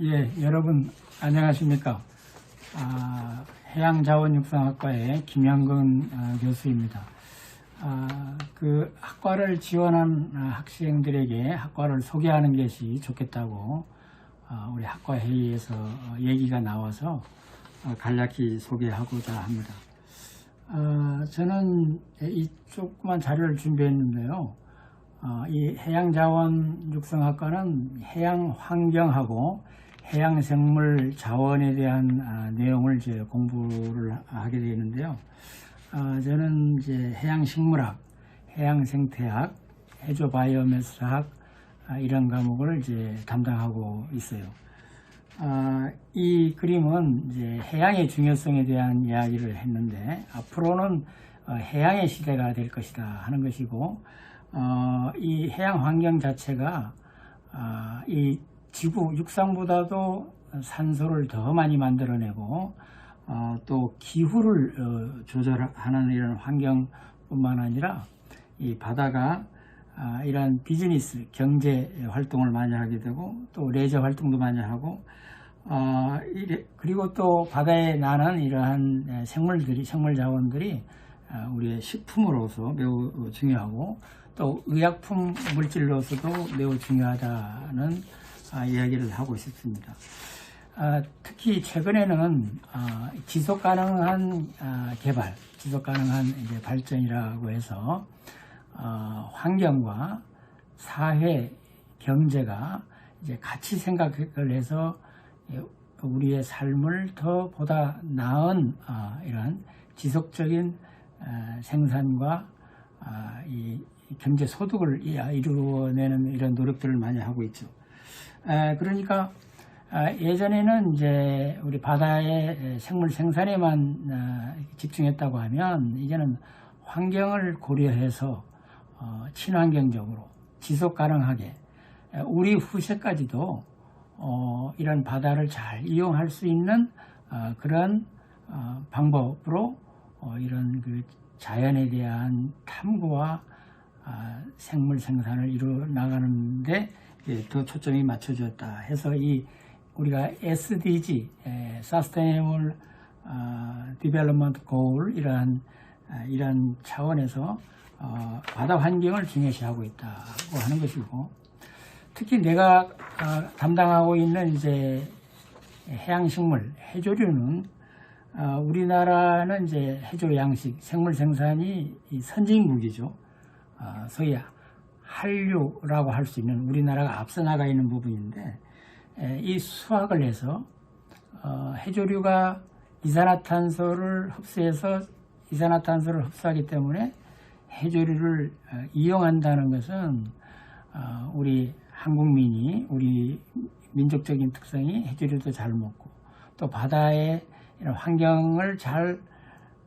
예, 여러분 안녕하십니까? 아, 해양자원육상학과의 김양근 아, 교수입니다. 아, 그 학과를 지원한 아, 학생들에게 학과를 소개하는 것이 좋겠다고 아, 우리 학과 회의에서 어, 얘기가 나와서 어, 간략히 소개하고자 합니다. 아, 저는 이 조그만 자료를 준비했는데요. 어, 이 해양자원육성학과는 해양환경하고 해양생물 자원에 대한 아, 내용을 이제 공부를 하게 되는데요. 아, 저는 이제 해양식물학, 해양생태학, 해조바이오매스학 아, 이런 과목을 이제 담당하고 있어요. 아, 이 그림은 이제 해양의 중요성에 대한 이야기를 했는데 앞으로는 어, 해양의 시대가 될 것이다 하는 것이고 어, 이 해양 환경 자체가 아, 이 지구 육상보다도 산소를 더 많이 만들어내고 어, 또 기후를 어, 조절하는 이런 환경뿐만 아니라 이 바다가 아, 이러한 비즈니스 경제 활동을 많이 하게 되고 또 레저 활동도 많이 하고 아, 이래- 그리고 또 바다에 나는 이러한 에, 생물들이 생물 자원들이 아, 우리의 식품으로서 매우 중요하고 또 의약품 물질로서도 매우 중요하다는 아, 이야기를 하고 싶습니다. 아, 특히 최근에는 아, 지속 가능한 아, 개발, 지속 가능한 발전이라고 해서 어, 환경과 사회, 경제가 이제 같이 생각을 해서 예, 우리의 삶을 더 보다 나은 아, 이런 지속적인 아, 생산과 경제 소득을 이- 이루어내는 이런 노력들을 많이 하고 있죠. 아, 그러니까 아, 예전에는 이제 우리 바다의 생물 생산에만 아, 집중했다고 하면 이제는 환경을 고려해서 어, 친환경적으로 지속 가능하게 에, 우리 후세까지도 어, 이런 바다를 잘 이용할 수 있는 어, 그런 어, 방법으로 어, 이런 그 자연에 대한 탐구와 아, 생물 생산을 이루어 나가는데 예, 더 초점이 맞춰졌다 해서 이 우리가 SDG, 에, Sustainable 아, Development Goal 이러한 아, 이런 차원에서 어, 바다 환경을 중요시하고 있다고 하는 것이고 특히 내가 아, 담당하고 있는 이제 해양식물, 해조류는 어, 우리나라는 이제 해조 양식, 생물 생산이 이 선진국이죠. 어, 소위 한류라고 할 수 있는 우리나라가 앞서 나가 있는 부분인데 에, 이 수확을 해서 어, 해조류가 이산화탄소를 흡수해서 이산화탄소를 흡수하기 때문에 해조류를 어, 이용한다는 것은 어, 우리 한국민이 우리 민족적인 특성이 해조류도 잘 먹고 또 바다의 이런 환경을 잘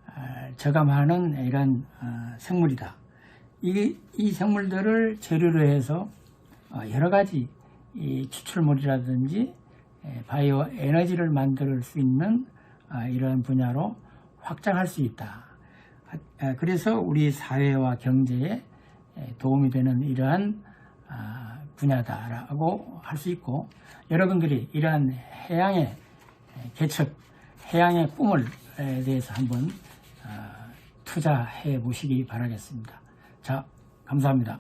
어, 저감하는 이런 어, 생물이다. 이, 이 생물들을 재료로 해서 어, 여러 가지 이 추출물이라든지 에, 바이오 에너지를 만들 수 있는 아, 이런 분야로 확장할 수 있다. 아, 그래서 우리 사회와 경제에 에, 도움이 되는 이러한 아, 분야다라고 할 수 있고 여러분들이 이러한 해양의 개척, 해양의 꿈을 에 대해서 한번 아, 투자해 보시기 바라겠습니다. 자, 감사합니다.